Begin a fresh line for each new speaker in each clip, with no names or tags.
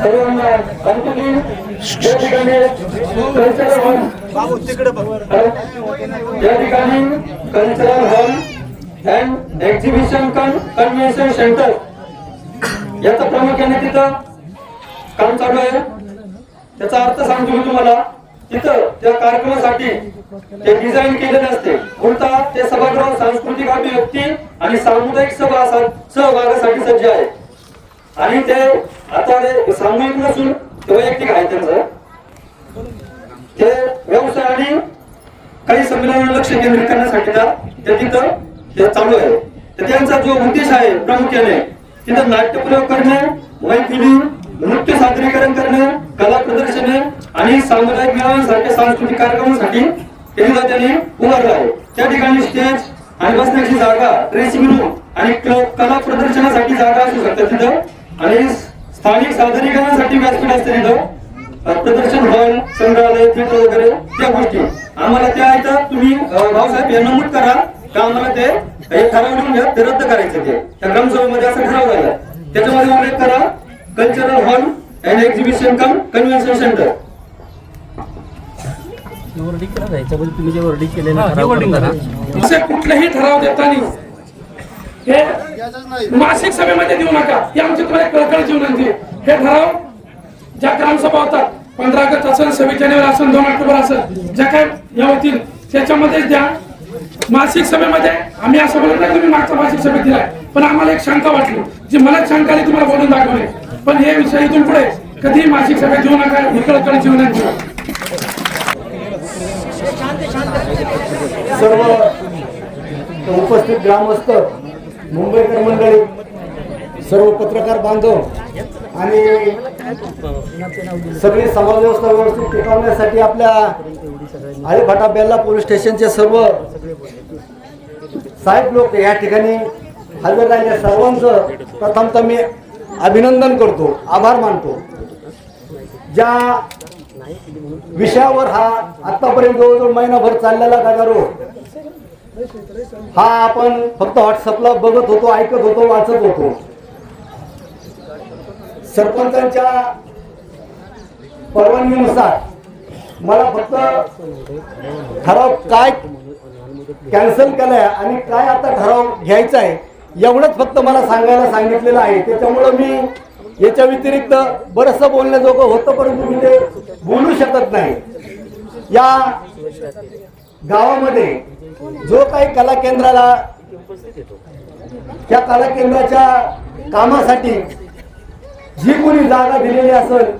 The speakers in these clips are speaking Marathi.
सर्वांनी या ठिकाणी कल्चरल हॉल या ठिकाणी कल्चरल हॉल अँड एक्झिबिशन कन कन्व्हेन्शन सेंटर याचं प्रामुख्याने तिथं काम चालू आहे त्याचा अर्थ सांगतो मी तुम्हाला तिथं त्या कार्यक्रमासाठी ते डिझाईन केलेले असते उलटा ते सभागृह सांस्कृतिक अभिव्यक्ती आणि सामुदायिक सभा सहभागासाठी सज्ज आहे. आणि ते आता ते सामूहिक नसून वैयक्तिक आहे त्यांचं. ते व्यवसाय आणि काही संमेलनावर लक्ष केंद्रित करण्यासाठी ना ते तिथं ते चालू आहे. तर त्यांचा जो उद्देश आहे प्रामुख्याने तिथं नाट्यप्रयोग करणे मैफिली नृत्य सादरीकरण करणे कला प्रदर्शने आणि सामुदायिक मेळाव्यांसारख्या सांस्कृतिक कार्यक्रमांसाठी ते त्यांनी उभारलं आहे. त्या ठिकाणी स्टेज आणि बसण्याची जागा ड्रेसिंग रूम आणि कला प्रदर्शनासाठी जागा असू शकतात तिथं. आणि स्थानिक सादरीकरणासाठी व्यासपीठ असते तिथं. प्रदर्शन हॉल संग्रहालय थिएटर वगैरे त्या गोष्टी. आम्हाला त्या आहेत तुम्ही भाऊसाहेब हे नमूद करा का आम्हाला ते हे ठरवून घ्या ते रद्द करायचं ते. त्या ग्रामसभेमध्ये असं ठराव आहे त्याच्यामध्ये उल्लेख करा cultural hall and exhibition cum convention centre
wording करा ह्याच्यामध्ये तुम्ही जे वर्डिंग केलेलं ठराव
wording
करता
करा.
ना,
असे कुठलेही ठराव देताना हे मासिक सभेमध्ये देऊ नका. ही आमची तुम्हाला एक कळकळीची विनंती आहे. हे ठराव ज्या ग्रामसभा होतात पंधरा ऑगस्ट असेल सव्वीस जानेवारी असेल दोन ऑक्टोबर असेल ज्या काय या होतील त्याच्यामध्येच द्या. मासिक सभेमध्ये आम्ही असं बोलत नाही तुम्ही मागच्या मासिक सभेत दिलाय. पण आम्हाला एक शंका वाटली. जी मला शंका आली तुम्हाला बोलून दाखवले पण हे विषय इथून पुढे कधीही मासिक सभेत देऊ नका ही कळकळीची विनंती
सर्व उपस्थित ग्रामस्थ मुंबईकर मंडळी सर्व पत्रकार बांधव आणि सगळी समाज व्यवस्था व्यवस्थित टिकवण्यासाठी आपल्या आळीफाटा बेल्ला पोलीस स्टेशनचे सर्व साहेब लोक या ठिकाणी हजर राहिले. सर्वांचं प्रथमतः मी अभिनंदन करतो आभार मानतो. ज्या विषयावर हा आतापर्यंत जवळजवळ महिनाभर चाललेला गदारोळ हा आपण फक्त व्हॉट्सअपला बघत होतो ऐकत होतो वाचत होतो. सरपंचांच्या परवानगीनुसार मला फक्त ठराव काय कॅन्सल केलाय आणि काय आता ठराव घ्यायचा आहे एवढंच फक्त मला सांगायला सांगितलेलं आहे. त्याच्यामुळं मी याच्या व्यतिरिक्त बरंचसं बोलण्याजोगं होतं परंतु मी ते बोलू शकत नाही. या गावामध्ये जो काही कला केंद्राला त्या कला केंद्राच्या कामासाठी जी कोणी जागा दिलेली असेल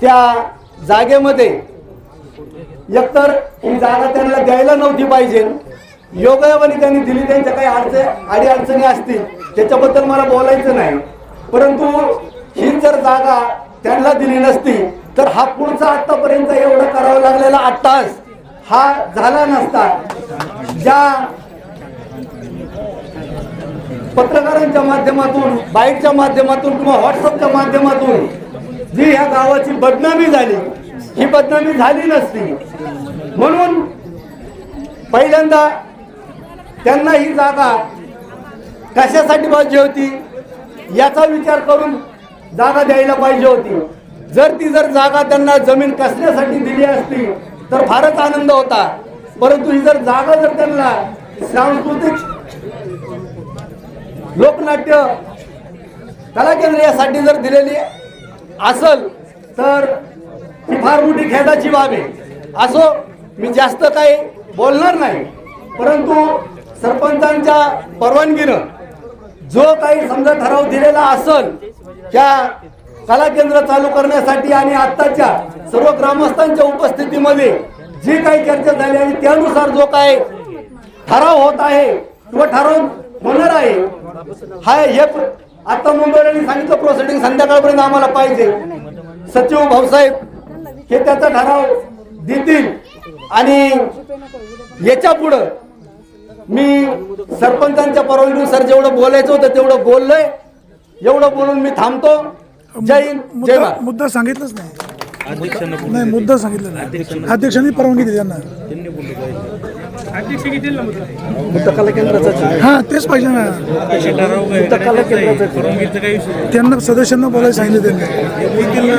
त्या जागेमध्ये एकतर ही जागा त्यांना द्यायला नव्हती पाहिजे योगायोगाने त्यांनी दिली त्यांच्या काही अडचण अडीअडचणी असतील त्याच्याबद्दल मला बोलायचं नाही. परंतु ही जर जागा त्यांना दिली नसती तर हा पुढचा आतापर्यंत एवढं करावं लागलेला आत्ताच हा झाला नसता. ज्या पत्रकारांच्या माध्यमातून बाईटच्या माध्यमातून किंवा व्हॉट्सअपच्या माध्यमातून जी ह्या गावाची बदनामी झाली ही बदनामी झाली नसती. म्हणून पहिल्यांदा त्यांना ही जागा कशासाठी पाहिजे होती? याचा विचार करून जागा द्यायला पाहिजे होती. जर ती जर जागा त्यांना जमीन कसण्यासाठी दिली असती तर फारच आनंद होता. परंतु ही जर जागा जर त्यांना सांस्कृतिक लोकनाट्य कला केंद्र यासाठी जर दिलेली असल तर ही फार मोठी खेदाची बाब आहे. असो मी जास्त काही बोलणार नाही. परंतु सरपंचांच्या परवानगीनं जो काही समजा ठराव दिलेला असल त्या कला केंद्र चालू करण्यासाठी आणि आत्ताच्या सर्व ग्रामस्थांच्या उपस्थितीमध्ये जी काही चर्चा झाली आणि त्यानुसार जो काय ठराव होत आहे किंवा ठराव होणार आहे हा हे प्र- आता मुंबईने सांगितलं प्रोसिडिंग संध्याकाळपर्यंत आम्हाला पाहिजे. सचिव भाऊसाहेब हे त्याचा ठराव देतील आणि याच्या पुढं मी सरपंचांच्या परवानगीनुसार जेवढं बोलायचं होतं तेवढं बोललोय. एवढं बोलून मी थांबतो. जय हिंद जय
मुद्दा मुद्दा सांगितलंच नाही. नाही मुद्दा सांगितलं नाही. अध्यक्षांनी परवानगी दिली त्यांना.
मुद्दा. कला केंद्राचा
हा तेच पाहिजे ना.
मुद्दा कला केंद्राचा
त्यांना सदस्यांना बोलायला सांगितलं. त्यांना